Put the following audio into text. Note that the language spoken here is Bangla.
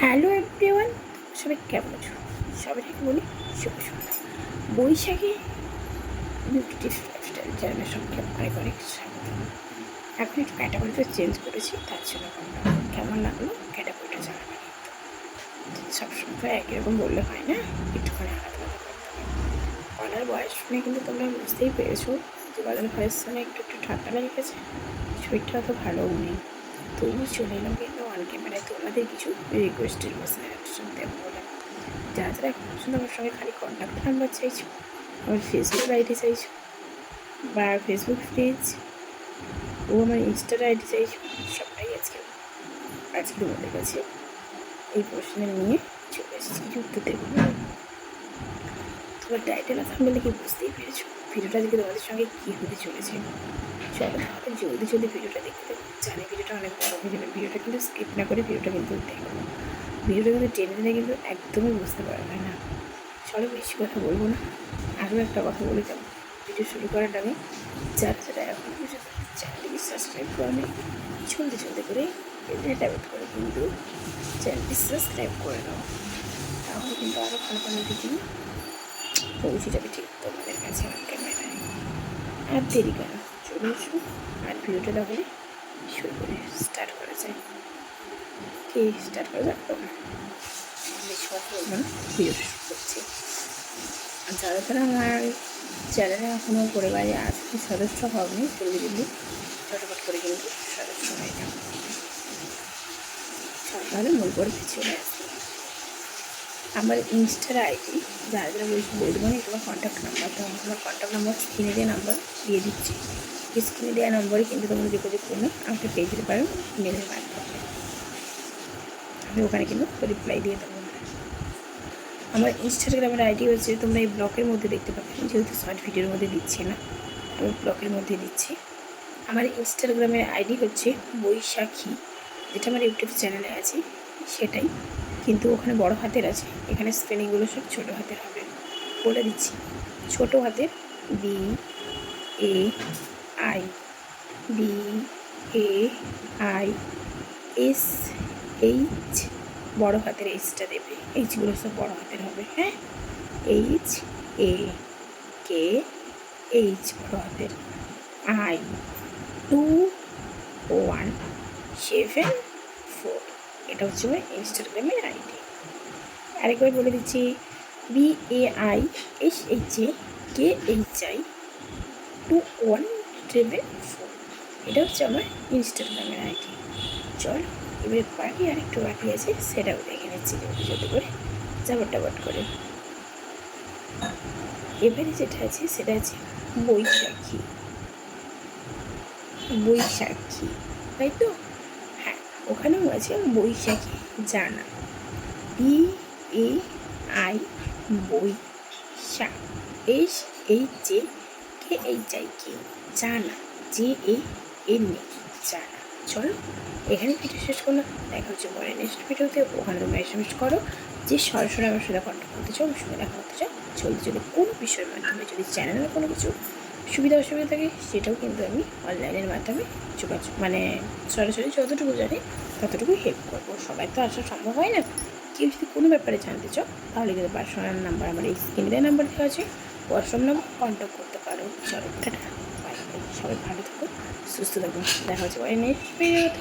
হ্যালো এভরিওয়ান সবাই কেমন আছো? সবাইকে বলি শুভ সন্ধ্যা। বৈশাখে বিউটি লাইফস্টাইল চ্যানেলের সঙ্গে অনেক অনেক স্বাগত। এখন একটু ক্যাটাগরিটা চেঞ্জ করেছি, তার জন্য কেমন লাগল ক্যাটাগরিটা জানাবেন সবসময় একই রকম বললে হয় না? একটুখানি আলাদা গলার বয়স শুনে কিন্তু তোমরা বুঝতেই পেরেছ যে গলার বয়স শুনে একটু একটু ঠান্ডা লেগে গেছে শরীরটা অত ভালোও নেই। তবু চলে এলাম। তোমাদের কিছু রিকোয়েস্টের বসে শুনতে বলে। যারা যারা এখন পর্যন্ত আমার সঙ্গে খালি কন্ট্যাক্ট নাম্বার চাইছো, আমার ফেসবুক আইডি চাইছো, বা ফেসবুক পেজ ও আমার ইনস্টার আইডি চাইছো, সবটাই আজকে আজকে তোমাদের কাছে এই প্রশ্নের নিয়ে চলে এসেছি। উত্তর দেবো তোমার টাইটেল আর থামলে কি বুঝতেই পেরেছ। ভিডিওটা আজকে তোমাদের সঙ্গে কী হতে চলেছে? চলো জলদি জলদি ভিডিওটা দেখতে, জানি ভিডিওটা অনেক বড় হয়ে যাবে ভিডিওটা কিন্তু স্কিপ না করে ভিডিওটা কিন্তু দেখো। ভিডিওটা কিন্তু টেনে টেনে কিন্তু একদমই বুঝতে পারবে না। চলো, বেশি কথা বলব না আরও একটা কথা বলে যাব। ভিডিও শুরু করার আগে, যারা যারা এখন চ্যানেলটিকে সাবস্ক্রাইব করেনি, জলদি জলদি করে ট্যাবেট করে কিন্তু চ্যানেলটি সাবস্ক্রাইব করে নাও। তাহলে কিন্তু আরও ভালো ভালো ভিডিও পৌঁছে যাবে ঠিক তোমাদের কাছে। আর দেরি কেন? চলে এসো। আর ভিডিওটা তাহলে শুরু করে স্টার্ট করা যায়। কি স্টার্ট করা যাক বেশি ভিডিও শুরু করছি। যারা তারা আমার চ্যানেলে এখনও পরিবারে আজকে সদস্য হবনি জলদি জলদি চটপট করে কিন্তু সদস্য হয়ে যাও। তাহলে মূল পড়তে চলে আসবে আমার ইনস্টার আইডি, যারা যারা বলছি বলব না, তোমার কন্ট্যাক্ট নাম্বার তো আমার কন্ট্যাক্ট নাম্বার স্ক্রিনে দেওয়া নাম্বার দিয়ে দিচ্ছি। স্ক্রিনে দেওয়া নম্বরে কিন্তু তোমরা যোগাযোগ করলে আমাকে পেয়ে দিতে পারো ইমেলের মাধ্যমে। আমি ওখানে কিন্তু রিপ্লাই দিয়ে দেবো। আমার ইনস্টাগ্রামের আইডি হচ্ছে তোমরা এই ব্লকের মধ্যে দেখতে পাবে। যেহেতু শর্ট ভিডিওর মধ্যে দিচ্ছি না, আমি ব্লকের মধ্যে দিচ্ছি। আমার ইনস্টাগ্রামের আইডি হচ্ছে বৈশাখী, যেটা আমার ইউটিউব চ্যানেলে আছে, সেটাই। কিন্তু ওখানে বড় হাতের আছে। এখানে স্পেলিংগুলো সব ছোটো হাতের হবে। বলে দিচ্ছি। ছোটো হাতের B A I B A I S H বড় হাতের এইচটা দেবে। এইচগুলো সব বড় হাতের হবে হ্যাঁ? এইচ এ কে এইচ বড় হাতের। I two one seven four এটা হচ্ছে আমার ইনস্টাগ্রামের আইডি আরেকবার বলে দিচ্ছি B A I S H A K H I two one triple four এটা হচ্ছে আমার ইনস্টাগ্রামের আইডি চল, এবারে বাকি আরেকটু বাকি আছে সেটাও দেখে নিচ্ছি যদি করে জাবট টাবট করে। এবারে যেটা আছে, সেটা আছে বৈশাখী। বৈশাখী, তাই তো? ওখানেও আছে Baishakhi Jana. B A I বই S H J K H I K Jana. J A N A জানা। চলো, এখানে ভিডিও শেষ করলাম। দেখা হচ্ছে পরে নেক্সট ভিডিওতে ওখানে তোমরা এসএমএস করো যে সরাসরি আমার সাথে কন্ট্যাক্ট করতে চাও, আমার সঙ্গে দেখা করতে চাও। চলতে যদি কোনো বিষয়ের মাধ্যমে, যদি চ্যানেলের কোনো কিছু সুবিধা অসুবিধা থাকে, সেটাও কিন্তু আমি অনলাইনের মাধ্যমে যোগাযোগ মানে সরাসরি যতটুকু জানি ততটুকু হেল্প করব। সবাই তো আসা সম্ভব হয় না। কেউ যদি কোনো ব্যাপারে জানতে চাও, তাহলে কিন্তু পার্সোনাল নাম্বার আমার এই স্ক্রিনে নাম্বার দেওয়া আছে। হোয়াটসঅ্যাপ নাম্বার কন্ট্যাক্ট করতে পারো। চলো সবাই ভালো থাকুন সুস্থ থাকুন দেখা হচ্ছে পরে নেক্সট ভিডিওতে